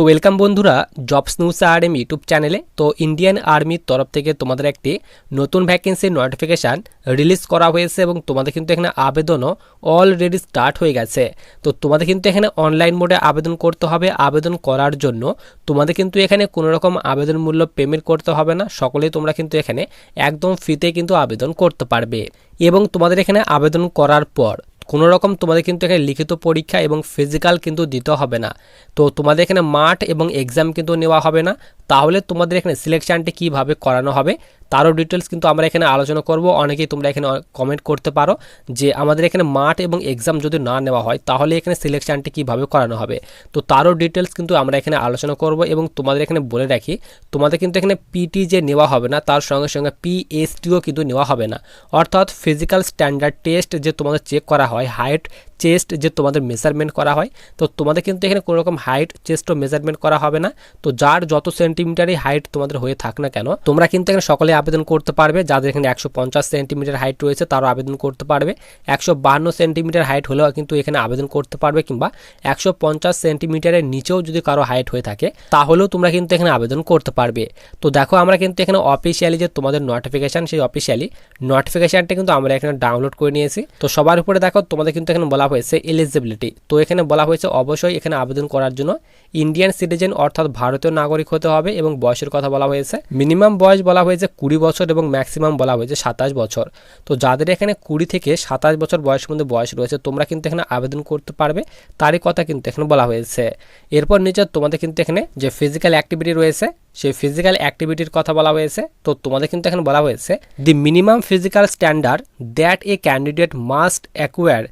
তো ওয়েলকাম বন্ধুরা jobs news R M YouTube চ্যানেলে তো ইন্ডিয়ান আর্মির তরফ থেকে তোমাদের একটি নতুন ভ্যাকেন্সির নোটিফিকেশান রিলিজ করা হয়েছে এবং তোমাদের কিন্তু এখানে আবেদনও অলরেডি স্টার্ট হয়ে গেছে। তো তোমাদের কিন্তু এখানে অনলাইন মোডে আবেদন করতে হবে। আবেদন করার জন্য তোমাদের কিন্তু এখানে কোনো রকম আবেদন মূল্য পেমেন্ট করতে হবে না। সকলেই তোমরা কিন্তু এখানে একদম ফ্রিতে কিন্তু আবেদন করতে পারবে। এবং তোমাদের এখানে আবেদন করার পর কোনো রকম তোমাদের কিন্তু এখানে লিখিত পরীক্ষা এবং ফিজিক্যাল কিন্তু দিতে হবে না। তো তোমাদের এখানে মাঠ এবং এক্সাম কিন্তু নেওয়া হবে না। তাহলে তোমাদের এখানে সিলেকশানটি কীভাবে করানো হবে? তারও ডিটেলস কিন্তু আমরা এখানে আলোচনা করব। অনেকেই তোমরা এখানে কমেন্ট করতে পারো যে আমাদের এখানে মাঠ এবং এক্সাম যদি না নেওয়া হয়, তাহলে এখানে সিলেকশানটি কীভাবে করানো হবে? তো তারও ডিটেলস কিন্তু আমরা এখানে আলোচনা করব এবং তোমাদের এখানে বলে রাখি, তোমাদের কিন্তু এখানে পিটি যে নেওয়া হবে না, তার সঙ্গে সঙ্গে পিএসটিও কিন্তু নেওয়া হবে না। অর্থাৎ ফিজিক্যাল স্ট্যান্ডার্ড টেস্ট যে তোমাদের চেক করা হয় হাইট চেস্ট যে তোমাদের মেজারমেন্ট করা হয়, তো তোমাদের কিন্তু এখানে কোনো রকম হাইট চেস্টও মেজারমেন্ট করা হবে না। তো যার যত সেন্টিমিটারই হাইট তোমাদের হয়ে থাক না কেন, তোমরা কিন্তু এখানে সকলে আবেদন করতে পারবে। যাদের এখানে একশো পঞ্চাশ সেন্টিমিটার হাইট রয়েছে, তারও আবেদন করতে পারবে। একশো বান্ন সেন্টিমিটার হাইট হলেও কিন্তু এখানে আবেদন করতে পারবে, কিংবা একশো পঞ্চাশ সেন্টিমিটারের নিচেও যদি কারও হাইট হয়ে থাকে, তাহলেও তোমরা কিন্তু এখানে আবেদন করতে পারবে। তো দেখো, আমরা কিন্তু এখানে অফিসিয়ালি যে তোমাদের নোটিফিকেশান সেই অফিসিয়ালি নোটিফিকেশানটা কিন্তু আমরা এখানে ডাউনলোড করে নিয়েছি। তো সবার উপরে দেখো, তোমাদের কিন্তু এখানে বলা হয়েছে এলিজিবিলিটি তো এখানে বলা হয়েছে অবশ্যই এখানে আবেদন করার জন্য ইন্ডিয়ান সিটিজেন অর্থাৎ ভারতীয় নাগরিক হতে হবে এবং বয়সের কথা বলা হয়েছে। মিনিমাম বয়স বলা হয়েছে কুড়ি বছর এবং ম্যাক্সিমাম বলা হয়েছে সাতাশ বছর। তো যাদের এখানে কুড়ি থেকে সাতাশ বছর বয়সের মধ্যে বয়স রয়েছে, তোমরা কিন্তু এখানে আবেদন করতে পারবে। তারই কথা কিন্তু এখানে বলা হয়েছে। এরপর নিচে তোমাদের কিন্তু এখানে যে ফিজিক্যাল অ্যাক্টিভিটি রয়েছে সেই ফিজিক্যাল অ্যাক্টিভিটির কথা বলা হয়েছে। তো তোমাদের কিন্তু এখন বলা হয়েছে the minimum physical standard that a candidate must acquire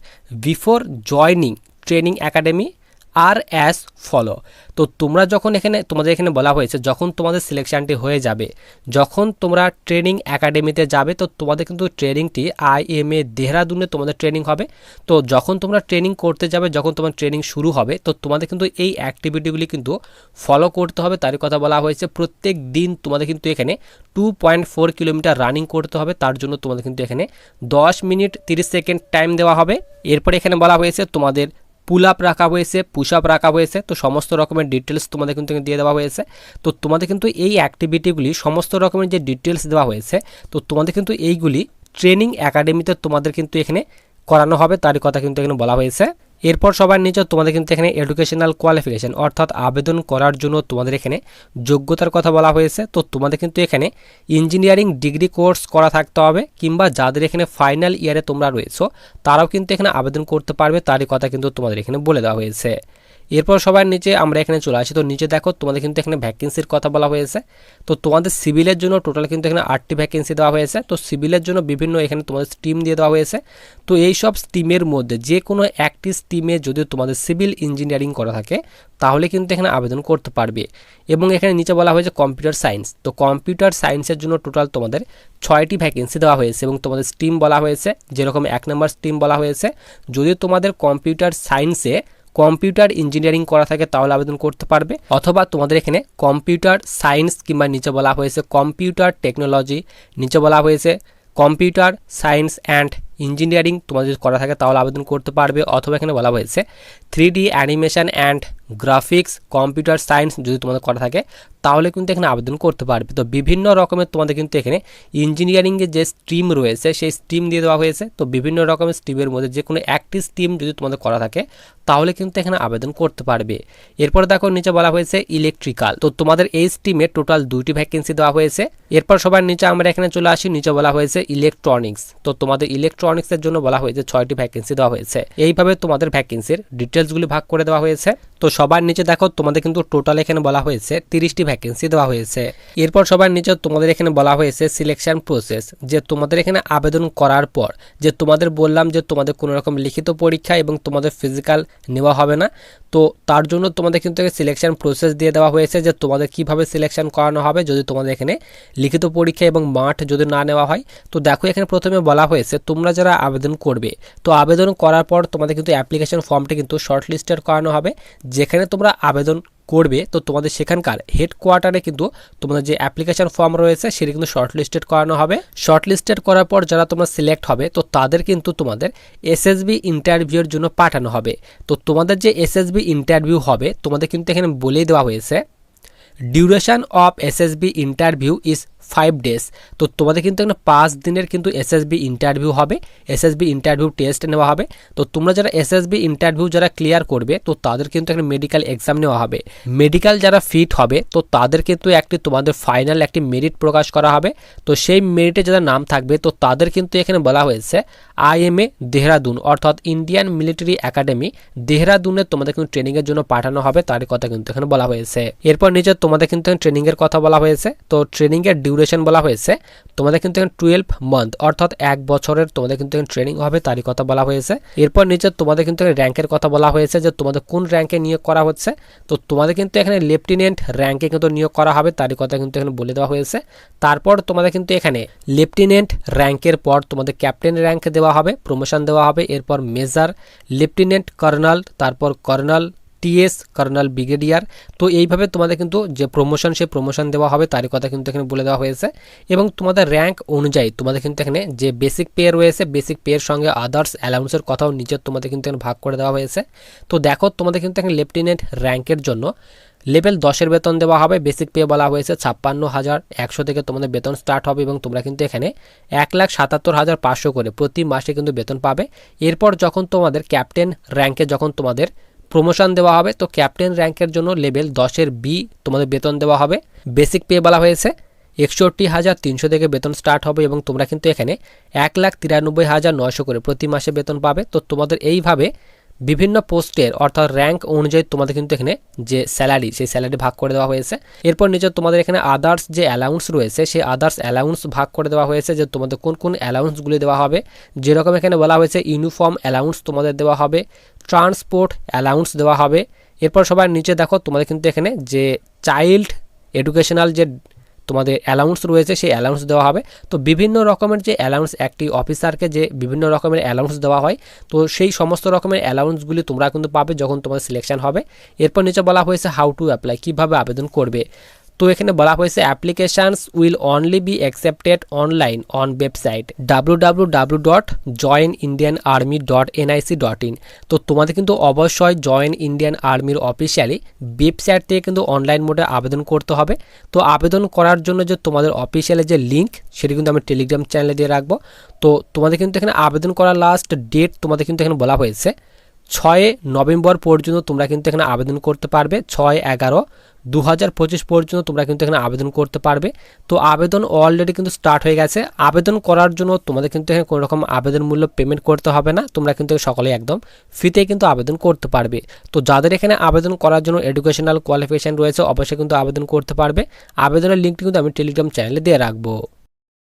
before joining training academy are as follow তো তোমরা যখন এখানে, তোমাদের এখানে বলা হয়েছে, যখন তোমাদের সিলেকশানটি হয়ে যাবে, যখন তোমরা ট্রেনিং একাডেমিতে যাবে, তো তোমাদের কিন্তু ট্রেনিংটি আই এম এ দেহরাদুনে তোমাদের ট্রেনিং হবে। তো যখন তোমরা ট্রেনিং করতে যাবে, যখন তোমার ট্রেনিং শুরু হবে, তো তোমাদের কিন্তু এই অ্যাক্টিভিটিগুলি কিন্তু ফলো করতে হবে। তারই কথা বলা হয়েছে, প্রত্যেক দিন তোমাদের কিন্তু এখানে two point four kilometre running করতে হবে। তার জন্য তোমাদের কিন্তু এখানে দশ মিনিট তিরিশ সেকেন্ড টাইম দেওয়া হবে। এরপরে এখানে বলা হয়েছে, তোমাদের পুল আপ রাখা হয়েছে পুশ আপ রাখা হয়েছে, তো সমস্ত রকমের ডিটেলস তোমাদের কিন্তু দিয়ে দেওয়া হয়েছে। তো তোমাদের কিন্তু এই অ্যাক্টিভিটিগুলি সমস্ত রকমের যে ডিটেলস দেওয়া হয়েছে, তো তোমাদের কিন্তু এইগুলি ট্রেনিং একাডেমিতে তোমাদের কিন্তু এখানে করানো হবে, তারই কথা কিন্তু এখানে বলা হয়েছে। এরপর সবার নিচে তোমাদের কিন্তু এখানে এডুকেশনাল কোয়ালিফিকেশান অর্থাৎ আবেদন করার জন্য তোমাদের এখানে যোগ্যতার কথা বলা হয়েছে। তো তোমাদের কিন্তু এখানে ইঞ্জিনিয়ারিং ডিগ্রি কোর্স করা থাকতে হবে, কিংবা যাদের এখানে ফাইনাল ইয়ারে তোমরা রয়েছো, তারাও কিন্তু এখানে আবেদন করতে পারবে, তারই কথা কিন্তু তোমাদের এখানে বলে দেওয়া হয়েছে। এরপর সবার নিচে আমরা এখানে চলে আসি। তো নিচে দেখো, তোমাদের কিন্তু এখানে ভ্যাকেন্সির কথা বলা হয়েছে। তো তোমাদের সিভিলের জন্য টোটাল কিন্তু এখানে আটটি ভ্যাকেন্সি দেওয়া হয়েছে। তো সিভিলের জন্য বিভিন্ন এখানে তোমাদের স্টিম দিয়ে দেওয়া হয়েছে। তো এই সব স্টিমের মধ্যে যে কোনো একটি স্টিমে যদি তোমাদের সিভিল ইঞ্জিনিয়ারিং করা থাকে, তাহলে কিন্তু এখানে আবেদন করতে পারবে। এবং এখানে নিচে বলা হয়েছে কম্পিউটার সায়েন্স তো কম্পিউটার সায়েন্সের জন্য টোটাল তোমাদের ছয়টি ভ্যাকেন্সি দেওয়া হয়েছে এবং তোমাদের স্টিম বলা হয়েছে, যেরকম এক নম্বর স্টিম বলা হয়েছে। যদি তোমাদের কম্পিউটার সায়েন্সে কম্পিউটার ইঞ্জিনিয়ারিং করা থাকে তাহলে আবেদন করতে পারবে। অথবা তোমাদের এখানে কম্পিউটার সায়েন্স কিংবা নিচে বলা হয়েছে, কম্পিউটার টেকনোলজি নিচে বলা হয়েছে, কম্পিউটার সায়েন্স অ্যান্ড ইঞ্জিনিয়ারিং তোমার যদি করা থাকে তাহলে আবেদন করতে পারবে অথবা এখানে বলা হয়েছে three D animation and graphics computer science যদি তোমাদের করা থাকে তাহলে কিন্তু এখানে আবেদন করতে পারবে। তো বিভিন্ন রকমের তোমাদের কিন্তু এখানে ইঞ্জিনিয়ারিংয়ের যে স্ট্রিম রয়েছে সেই স্ট্রিম দিয়ে দেওয়া হয়েছে। তো বিভিন্ন রকমের স্ট্রিমের মধ্যে যে কোনো একটি স্ট্রিম যদি তোমাদের করা থাকে তাহলে কিন্তু এখানে আবেদন করতে পারবে। এরপর দেখো নিচে বলা হয়েছে ইলেকট্রিক্যাল তো তোমাদের এই স্ট্রিমে টোটাল দুইটি ভ্যাকেন্সি দেওয়া হয়েছে। এরপর সবার নিচে আমরা এখানে চলে আসি। নিচে বলা হয়েছে ইলেকট্রনিক্স তো তোমাদের ইলেকট্রনিক্সের জন্য বলা হয়েছে ছয়টি ভ্যাকেন্সি দেওয়া হয়েছে। এইভাবে তোমাদের ভ্যাকেন্সির ডিটেলসগুলি ভাগ করে দেওয়া হয়েছে। তো সবার নিচে দেখো, তোমাদের কিন্তু টোটাল এখানে বলা হয়েছে তিরিশটি ভ্যাকেন্সি দেওয়া হয়েছে। এরপর সবার নিচে তোমাদের এখানে বলা হয়েছে সিলেকশন প্রসেস যে তোমাদের এখানে আবেদন করার পর, যে তোমাদের বললাম যে তোমাদের কোনো রকম লিখিত পরীক্ষা এবং তোমাদের ফিজিক্যাল নেওয়া হবে না, তো তার জন্য তোমাদের কিন্তু সিলেকশন প্রসেস দিয়ে দেওয়া হয়েছে যে তোমাদের কীভাবে সিলেকশন করানো হবে যদি তোমাদের এখানে লিখিত পরীক্ষা এবং মাঠ যদি না নেওয়া হয়। তো দেখো এখানে প্রথমে বলা হয়েছে, তোমরা যারা আবেদন করবে, তো আবেদন করার পর তোমাদের কিন্তু অ্যাপ্লিকেশন ফর্মটি কিন্তু শর্ট লিস্টেড করানো হবে। যেখানে তোমরা আবেদন করবে, তো তোমাদের সেখানকার হেডকোয়ার্টারে কিন্তু তোমাদের যে অ্যাপ্লিকেশন ফর্ম রয়েছে, সেটি কিন্তু শর্ট লিস্টেড করানো হবে। শর্ট লিস্টেড করার পর যারা তোমরা সিলেক্ট হবে, তো তাদের কিন্তু তোমাদের এসএসবি ইন্টারভিউর জন্য পাঠানো হবে। তো তোমাদের যে এসএসবি ইন্টারভিউ হবে, তোমাদের কিন্তু এখানে বলেই দেওয়া হয়েছে duration of SSB interview is five days তো তোমাদের কিন্তু এখানে পাঁচ দিনের কিন্তু এসএসবি ইন্টারভিউ হবে। এসএসবি ইন্টারভিউ টেস্ট নেওয়া হবে। তো তোমরা যারা এসএসবি ইন্টারভিউ যারা ক্লিয়ার করবে, তো তাদের কিন্তু এখানে মেডিকেল এক্সাম নেওয়া হবে। মেডিকেল যারা ফিট হবে, তো তাদের কিন্তু একটি তোমাদের ফাইনাল একটি মেরিট প্রকাশ করা হবে। তো সেই মেরিটে যারা নাম থাকবে, তো তাদের কিন্তু এখানে বলা হয়েছে আইএমএ দেহরাদুন, অর্থাৎ ইন্ডিয়ান মিলিটারি একাডেমি দেহরাদুনে তোমাদের কিন্তু ট্রেনিংয়ের জন্য পাঠানো হবে, তার কথা কিন্তু এখানে বলা হয়েছে। এরপর নিচে তোমাদের কিন্তু ট্রেনিংয়ের কথা বলা হয়েছে। তো ট্রেনিংয়ের ডিউরেশন বলা হয়েছে। তোমাদের কিন্তু এখানে টুয়েলভ মান্থ অর্থাৎ এক বছরের তোমাদের কিন্তু এখানে ট্রেনিং হবে তারই কথা বলা হয়েছে। এরপর নিচে তোমাদের কিন্তু র্যাঙ্কের কথা বলা হয়েছে যে তোমাদের কোন র্যাঙ্কে নিয়োগ করা হচ্ছে। তো তোমাদের কিন্তু এখানে লেফটেন্যান্ট র্যাঙ্কে কিন্তু নিয়োগ করা হবে, তারই কথা কিন্তু এখানে বলে দেওয়া হয়েছে। তারপর তোমাদের কিন্তু এখানে লেফটেন্যান্ট র্যাঙ্কের পর তোমাদের ক্যাপ্টেন র্যাঙ্ক দেওয়া হবে প্রমোশন দেওয়া হবে। এরপর মেজর লেফটেন্যান্ট কর্নাল তারপর কর্নাল টিএস, কর্নাল ব্রিগেডিয়ার। তো এইভাবে তোমাদের কিন্তু যে প্রমোশন সেই প্রমোশন দেওয়া হবে, তারই কথা কিন্তু এখানে বলে দেওয়া হয়েছে। এবং তোমাদের র্যাঙ্ক অনুযায়ী তোমাদের কিন্তু এখানে যে বেসিক পে রয়েছে বেসিক পের সঙ্গে আদার্স অ্যালাউন্সের কথাও নিজের তোমাদের কিন্তু এখানে ভাগ করে দেওয়া হয়েছে। তো দেখো তোমাদের কিন্তু এখানে লেফটেন্যান্ট র্যাঙ্কের জন্য লেভেল দশের বেতন দেওয়া হবে বেসিক পে বলা হয়েছে ছাপ্পান্ন হাজার একশো থেকে তোমাদের বেতন স্টার্ট হবে এবং তোমরা কিন্তু এখানে এক লাখ সাতাত্তর হাজার পাঁচশো করে প্রতি মাসে কিন্তু বেতন পাবে। এরপর যখন তোমাদের ক্যাপ্টেন র্যাঙ্কে যখন তোমাদের প্রমোশন দেওয়া হবে। তো ক্যাপ্টেন র্যাঙ্কের জন্য লেভেল দশের বি তোমাদের বেতন দেওয়া হবে। বেসিক পে বলা হয়েছে। একষট্টি হাজার তিনশো থেকে বেতন স্টার্ট হবে এবং তোমরা কিন্তু এখানে এক লাখ তিরানব্বই হাজার নয়শো করে প্রতি মাসে বেতন পাবে। তো তোমাদের এইভাবে বিভিন্ন পোস্টের অর্থাৎ র্যাঙ্ক অনুযায়ী তোমাদের কিন্তু এখানে যে স্যালারি সেই স্যালারি ভাগ করে দেওয়া হয়েছে। এরপর নিচে তোমাদের এখানে আদার্স যে অ্যালাউন্স রয়েছে, সেই আদার্স অ্যালাউন্স ভাগ করে দেওয়া হয়েছে যে তোমাদের কোন কোন অ্যালাউন্সগুলি দেওয়া হবে। যেরকম এখানে বলা হয়েছে ইউনিফর্ম অ্যালাউন্স তোমাদের দেওয়া হবে ট্রান্সপোর্ট অ্যালাউন্স দেওয়া হবে। এরপর সবার নিচে দেখো তোমাদের কিন্তু এখানে যে চাইল্ড এডুকেশনাল যে তোমাদের অ্যালাউন্স রয়েছে, সেই অ্যালাউন্স দেওয়া হবে। তো বিভিন্ন রকমের যে অ্যালাউন্স একটি অফিসারকে যে বিভিন্ন রকমের অ্যালাউন্স দেওয়া হয়, তো সেই সমস্ত রকমের অ্যালাউন্সগুলি তোমরা কিন্তু পাবে যখন তোমাদের সিলেকশন হবে। এরপর নিচে বলা হয়েছে হাউ টু অ্যাপ্লাই কীভাবে আবেদন করবে। তো এখানে বলা হয়েছে applications will only be accepted online on website W W dot join army dot dot in তো তোমাদের কিন্তু অবশ্যই জয়েন ইন্ডিয়ান আর্মির অফিসিয়ালি ওয়েবসাইট থেকে কিন্তু অনলাইন মোডে আবেদন করতে হবে। তো আবেদন করার জন্য যে তোমাদের অফিসিয়ালি যে লিঙ্ক সেটি কিন্তু আমি টেলিগ্রাম চ্যানেলে দিয়ে রাখব। তো তোমাদের কিন্তু এখানে আবেদন করার লাস্ট ডেট তোমাদের কিন্তু এখানে বলা হয়েছে, ছয় নভেম্বর পর্যন্ত তোমরা কিন্তু এখানে আবেদন করতে পারবে, ছয় এগারো দু পঁচিশ পর্যন্ত তোমরা কিন্তু এখানে আবেদন করতে পারবে। তো আবেদন অলরেডি কিন্তু স্টার্ট হয়ে গেছে। আবেদন করার জন্য তোমাদের কিন্তু এখানে কোনো রকম আবেদন মূল্য পেমেন্ট করতে হবে না। তোমরা কিন্তু সকলেই একদম ফ্রিতে কিন্তু আবেদন করতে পারবে। তো যাদের এখানে আবেদন করার জন্য এডুকেশনাল কোয়ালিফিকেশান রয়েছে, অবশ্যই কিন্তু আবেদন করতে পারবে। আবেদনের লিঙ্কটি কিন্তু আমি টেলিগ্রাম চ্যানেলে দিয়ে রাখব।